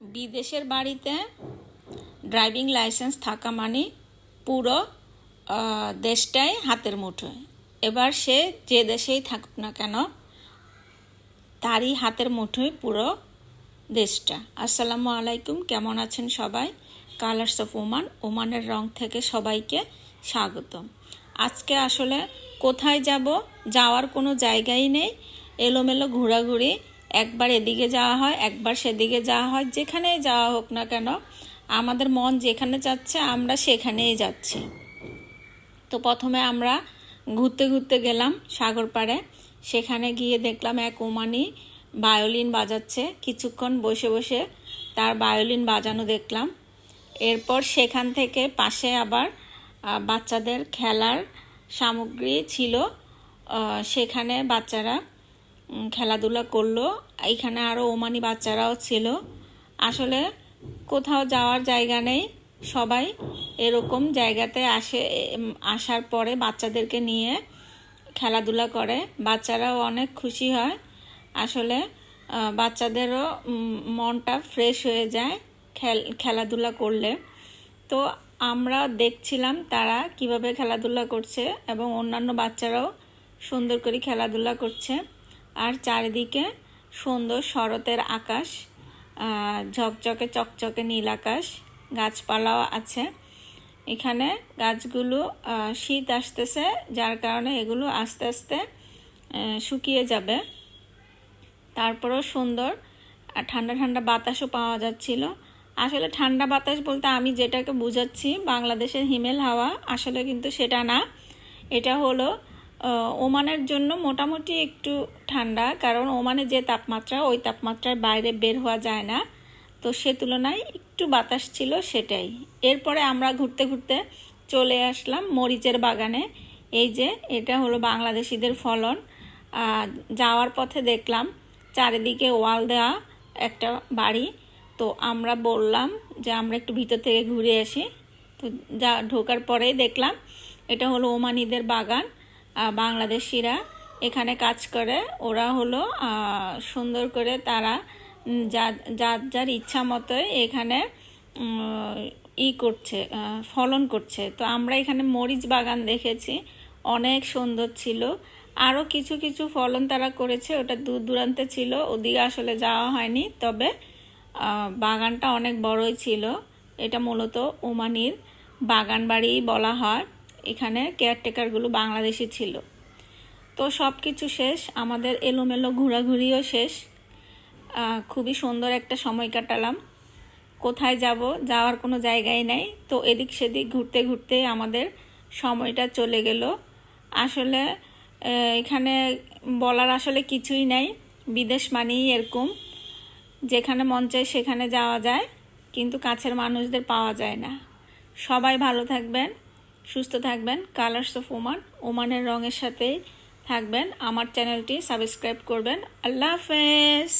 বিদেশের বাড়িতে driving licence থাকা মানে পুরো দেশটাই হাতের মুঠোয়। এবার সে যে দেশেই থাকুক না কেন, তারই হাতের মুঠোয় পুরো দেশটা। আসসালামু আলাইকুম, কেমন আছেন সবাই? কালার্স অফ ওমান ওমানের রং থেকে সবাইকে স্বাগতম। আজকে আসলে কোথায় যাব, যাওয়ার কোনো জায়গাই নেই, এলোমেলো ঘোরাঘুরি একবার এদিকে যাওয়া হয়, একবার সেদিকে যাওয়া হয়, যেখানেই যাওয়া হোক না কেন, আমাদের মন যেখানে যাচ্ছে আমরা সেখানেই যাচ্ছি। তো প্রথমে আমরা ঘুরতে ঘুরতে গেলাম সাগর পাড়ে। সেখানে গিয়ে দেখলাম এক ওমানি বায়োলিন বাজাচ্ছে। কিছুক্ষণ বসে বসে তার বায়োলিন বাজানো দেখলাম। এরপর সেখান থেকে পাশে আবার বাচ্চাদের খেলার সামগ্রী ছিল। সেখানে বাচ্চারা খেলাধুলা করল। এখানে আরও ওমানি বাচ্চারাও ছিল। আসলে কোথাও যাওয়ার জায়গা নেই। সবাই এরকম জায়গাতে আসে আসার পরে বাচ্চাদেরকে নিয়ে খেলাধুলা করে। বাচ্চারাও অনেক খুশি হয়। আসলে বাচ্চাদেরও মনটা ফ্রেশ হয়ে যায় খেল, খেলাধুলা করলে। তো আমরা দেখছিলাম তারা কীভাবে খেলাধুলা করছে এবং অন্যান্য বাচ্চারাও সুন্দর করে খেলাধুলা করছে। আর চারিদিকে সুন্দর শরতের আকাশ ঝকঝকে চকচকে নীল আকাশ, গাছপালাও আছে। এখানে গাছগুলো শীত আসতেছে, যার কারণে এগুলো আস্তে আস্তে শুকিয়ে যাবে। তারপরেও সুন্দর আর ঠান্ডা ঠান্ডা বাতাসও পাওয়া যাচ্ছিল। আসলে ঠান্ডা বাতাস বলতে আমি যেটাকে বুঝাচ্ছি, বাংলাদেশের হিমেল হাওয়া, আসলে কিন্তু সেটা না। এটা হলো ওমানের জন্য মোটামুটি একটু ঠান্ডা, কারণ ওমানে যে তাপমাত্রা, ওই তাপমাত্রার বাইরে বের হওয়া যায় না। তো সে তুলনায় একটু বাতাস ছিল সেটাই। এরপরে আমরা ঘুরতে ঘুরতে চলে আসলাম মরিচের বাগানে। এই যে, এটা হলো বাংলাদেশিদের ফলন। যাওয়ার পথে দেখলাম চারিদিকে ওয়াল দেওয়া একটা বাড়ি। তো আমরা বললাম যে, আমরা একটু ভিতর থেকে ঘুরে আসি। তো যা, ঢোকার পরেই দেখলাম এটা হলো ওমানিদের বাগান। বাংলাদেশিরা এখানে কাজ করে। ওরা হলো সুন্দর করে তারা যার যার যার ইচ্ছা মতোই এখানে ই করছে ফলন করছে। তো আমরা এখানে মরিচ বাগান দেখেছি, অনেক সুন্দর ছিল। আরও কিছু কিছু ফলন তারা করেছে, ওটা দূর দূরান্তে ছিল, ওদিকে আসলে যাওয়া হয়নি। তবে বাগানটা অনেক বড়ই ছিল। এটা মূলত ওমানির বাগান বাড়ি বলা হয়। এখানে কেয়ারটেকারগুলো বাংলাদেশি ছিল। তো সব কিছু শেষ, আমাদের এলোমেলো ঘোরাঘুরিও শেষ। খুবই সুন্দর একটা সময় কাটালাম। কোথায় যাব, যাওয়ার কোনো জায়গায় নেই। তো এদিক সেদিক ঘুরতে ঘুরতে আমাদের সময়টা চলে গেল। আসলে এখানে বলার আসলে কিছুই নাই। বিদেশ মানেই এরকম। যেখানে মন চায় সেখানে যাওয়া যায়, কিন্তু কাছের মানুষদের পাওয়া যায় না। সবাই ভালো থাকবেন। সুস্থ থাকবেন কালার্স অফ ওমান ওমানের রঙের সাথে থাকবেন। আমার চ্যানেলটি সাবস্ক্রাইব করবেন। আল্লাহ হাফেজ।